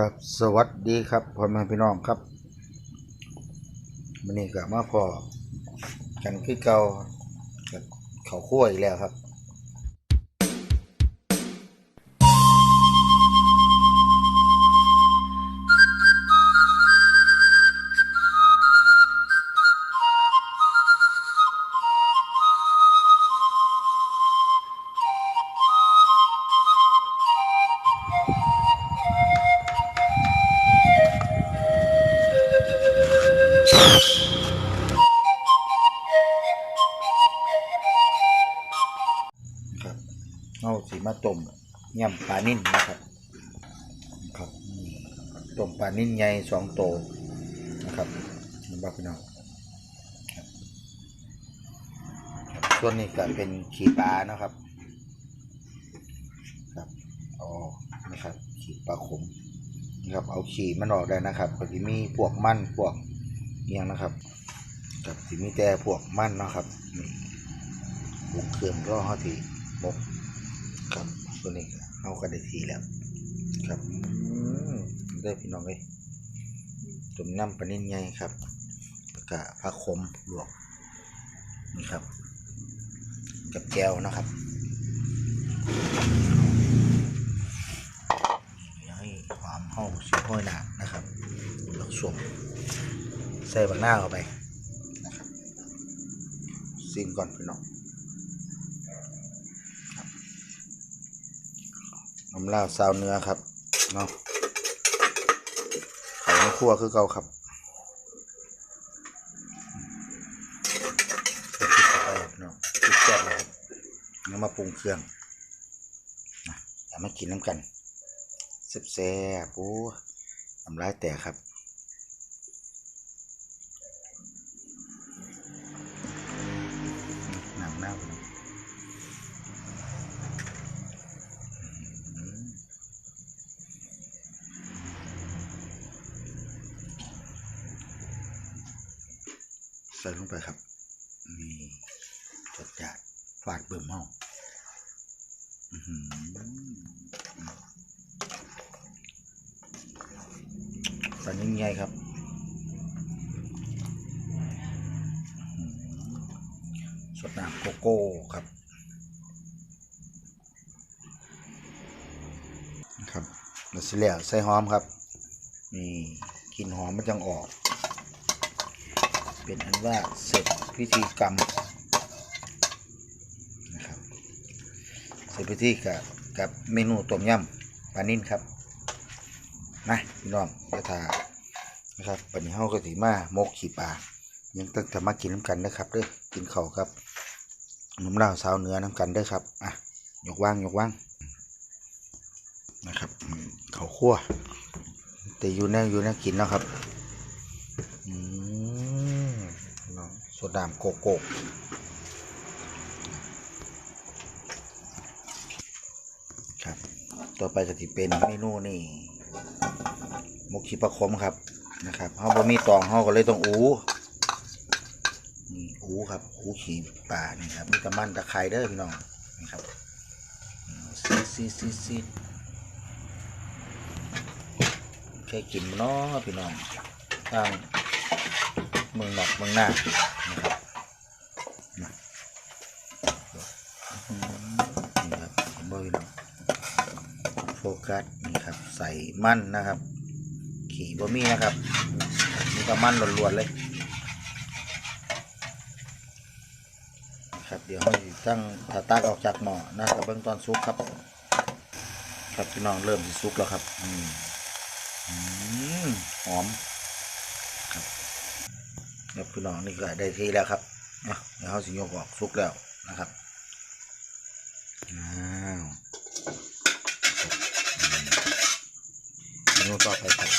ครับสวัสดีครับพ่อแม่พี่น้องครับวันนี้ก็มาพอกันคือเก่าเขาคั่วอีกแล้วครับ เอาสีมาต้มยำปลานิ่นนะครับ ครับต้มปลานิ่นใหญ่สองโตวนะครับนี่บอกพี่น้องครับครับส่วนนี้ก็เป็นขีปลานะครับ ครับอาอนะครับ ขีปลาขมนะครับ เอาขีมันออกได้นะครับก็จะมีพวกมันพวกเอียงนะครับกับสิมีแต่พวกมันนะครับนี่ปรุงเครื่องก็เขาทีบก ครับตัวนี้เขาก็ได้ทีแล้ว ครับได้พี่น้องเลยตุ่มน้ำปลานิ่นไงครับก็ผักขมลวกนี่ครับ กับแก้วนะครับให้ความหอมสีห้อยหนานะครับแล้วส่งใส่บักหน้าเข้าไปนะครับซิมก่อนพี่น้อง น้ำลาบซาวเนื้อครับเนาะไข่ในครัวคือเก่าครับใส่พริกเข้าไปเนาะพริกแซ่บเลยครับแล้วมาปรุงเครื่องนะแต่มากินน้ำกันแซ่บๆโอ้น้ำลายแตกครับ ส่ลงไปครับ นี่จดจัดฟาดเบิ่มเฮาอื้อหือปลานิ่งใหญ่ครับสดน้ำโกโก้ครับนะครับแล้วเสร็จแล้วใส่หอมครับ นี่กลิ่นหอมมันจังออก เป็นอันว่าเสร็จพิธีกรรมนะครับเสร็จพิธีกับกับเมนูต้มยำปลานิ่นครับนะพี่น้องกระทานะครับปันนี้เฮาก็สิมามกขี่ปลายังต้องทำมากินน้ำกันนะครับเด้อกินเข้าครับน้ำลาสาวเนื้อน้ำกันเด้อครับอะยกว่างยกว่างนะครับอืมข้าคั่วแต่อยู่แน่อยู่แน่กินเนาะครับ อืม น้องโซดามโกโก้ครับ ต่อไปก็จะเป็นเมนูนี่หมกขีปลาคมครับนะครับเขาบ่มีตองเขาก็เลยต้องอูนี่อูครับอูขีปลานี่ครับมีตะมันตะไคร้เด้อพี่น้องนี่ครับซีซีซีซีเคยกินเนาะพี่น้องทาง เมืองนอกเมืองหน้านะครับนะอื้อหือนี่ครับเห็นโฟกัสนี่ครับใส่มันนะครับ ขี่บ่มีนะครับมีแต่มันล้วนๆเลยครับเดี๋ยวเราสิตั้งถ้าตักออกจากหม้อนะครับเบื้องตอนซุกครับ ครับพี่น้องเริ่มซุกแล้วครับอืมอืมหอม ครับพี่น้องนี่ก็ได้ที่แล้วครับเดี๋ยวเขาสิยกออกสุกแล้วนะครับอ้าวเมนูต่อไปครับ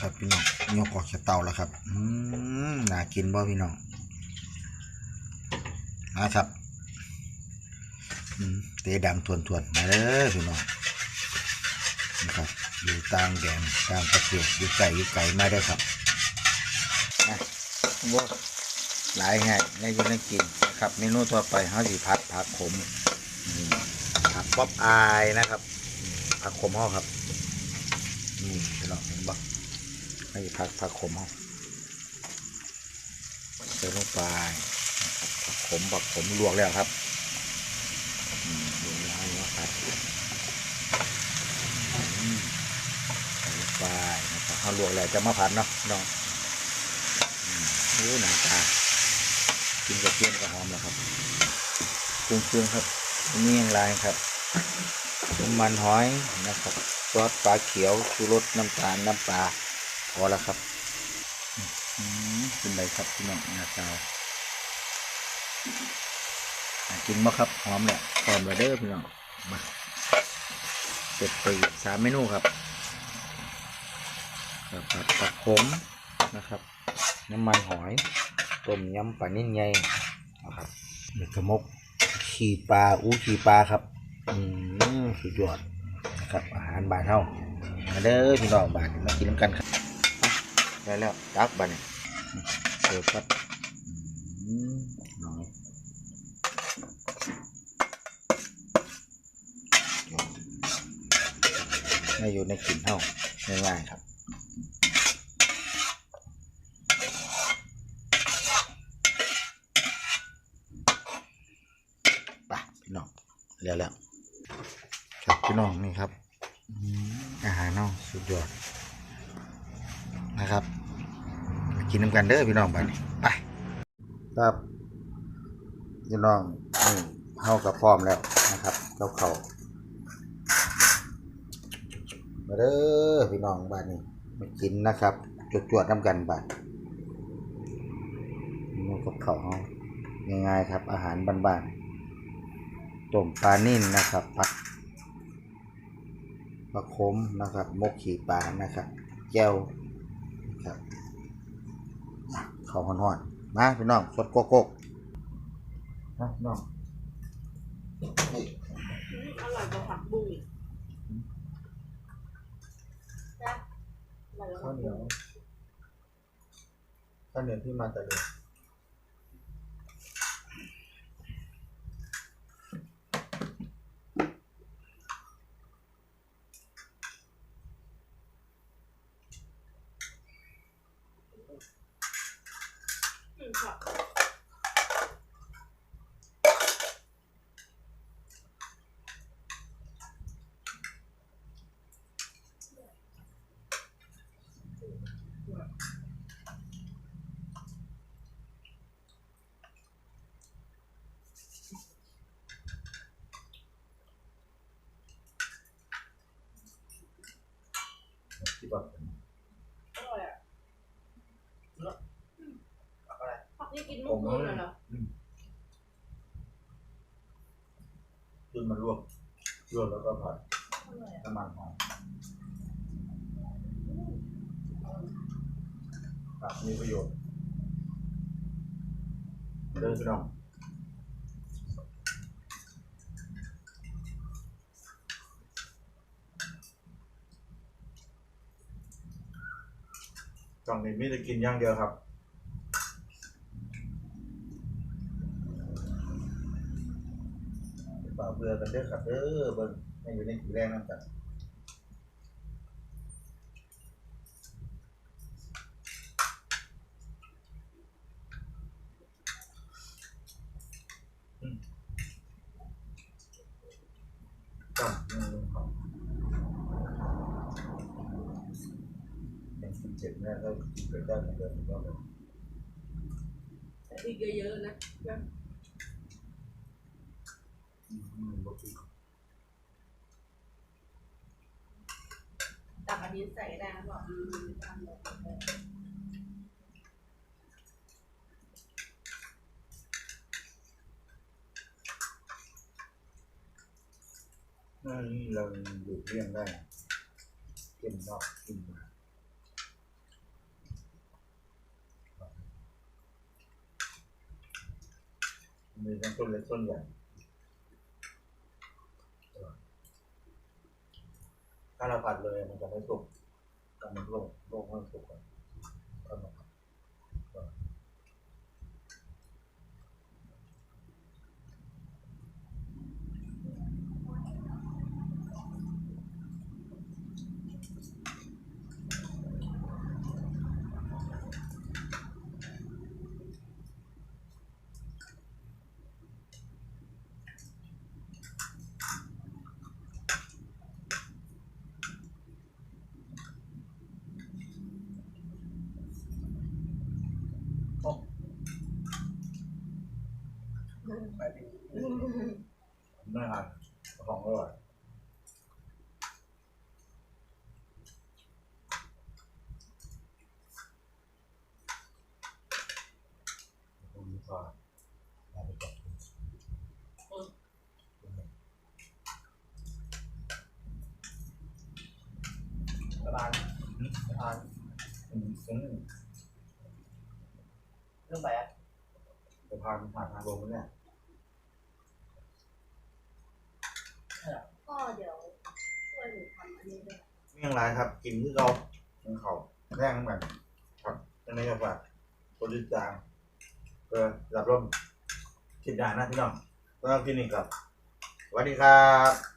ครับพี่น้องยกออกจากเตาแล้วครับอืมน่ากินบ่พี่น้องนะครับอืมเตะดังทวนทวนมาเลยพี่น้องนะครับอยู่ต่างแดนต่างประเทศอยู่ไกลอยู่ไกลมาได้ครับ ว่าหลายแห่งในยูนกินนะครับเมนูต่อไปเขาสิผัดผักขมผักป๊อปอายนะครับผักขมเขาครับนี่พี่น้องเห็นบ่ให้ผักผักขมเอาใส่ลงไปผักขมผักขมลวกแล้วครับลวกแล้วนะครับใส่ลงไปนะครับเอาลวกแล้วจะมาผัดเนาะน้อง โอ้หน้าตา กินกับเกี๊ยวกับหอมแล้วครับปรุงเครื่องครับเมี่ยงลายครับน้ำมันหอยนะครับซอสปลาเขียวชูรสน้ำตาลน้ำปลาพอแล้วครับอืมเป็นไรครับพี่น้องหน้าตากินมาครับหอมแหละพร้อมแล้วเด้อพี่น้องมาเสร็จไปอีสามเมนูครับครับบผักขมนะครับ น้ำมันหอยต้มยำปลานิ่นใหญ่นะครับเด็กกระมกขี่ปลาอู้ขี่ปลาครับอืมสุดยอดนะครับอาหารบานเฮามาเด้อพี่น้องบานมากินน้ำกันครับได้แล้วตักบานเสิร์ฟครับอืมน้อยอยู่ในกลิ่นเฮาง่ายๆครับ ไปพี่น้อง เรียวแล้วครับพี่น้องนี่ครับ อาหารน้องสุดยอดนะครับ กินน้ำกันเด้อพี่น้องไปนี่ไปครับพี่น้องนี่เข้ากับพร้อมแล้วนะครับเจ้าเขามาเด้อพี่น้องบ้านนี้มากินนะครับจวดๆน้ำกันบ้านนี่กับเขาวเฮาง่ายๆครับ อาหารบ้านๆ ต้มปลานิ่นนะครับผักปลาคมนะครับมกขี่ปลานะครับแก้วนะครับอะข้าวห่อนๆมาพี่น้องสดโกโก้นะพี่น้องนี่อร่อยกว่าผักบุ้งอีกนะอร่อยกว่าข้าผัวกเหนีบุ้ยวงข้าวเหนียวที่มาแต่เดือ อืมค่ะ ที่บอก อร่อยอะ อะไรผักนี่กินเมื่อคืนน่ะเหรอขึ้นมาลวกลวกแล้วก็ผัดอร่อยอะน้ำมันหอยครับมีประโยชน์เดินพี่น้องกล่องนี้มีแต่กินอย่างเดียวครับ ฝากเบื่อกันเด้อครับเด้อเบิ่งให้อยู่ในกีแรงนั่นกันอืมจ้ำอืมครับยังสิบเจ็ดแม่ก็เกิดได้เหมือนเดิมก็เลยแต่อีกเยอะๆนะ นะอืมบ่คิดตักอันนี้ใส่ได้แล้วบอกอืมตามเลยนั่นเราดูดเลี่ยงได้กินนอกกินมามีทั้งต้นเล็กต้นใหญ่ ถ้าเราผัดเลยมันจะไม่สุกแต่มันลงลงมันสุกก่อน ไปดิไม่ทันของอร่อยผมมีความอยากไปจับคุณประมาณประมาณอืมอืมเรื่องไปอะสะพานผ่านทางลงเนี่ย ก็เดี๋ยวช่วยหนูทำอันนี้ด้วยไม่ยังไรครับ กินที่เรากินเขาแรงเหมือนครับอันนี้ก็แบบคนดีจางก็รับร่มคิดได้นะพี่น้องต้องกินอีกครับสวัสดีครับ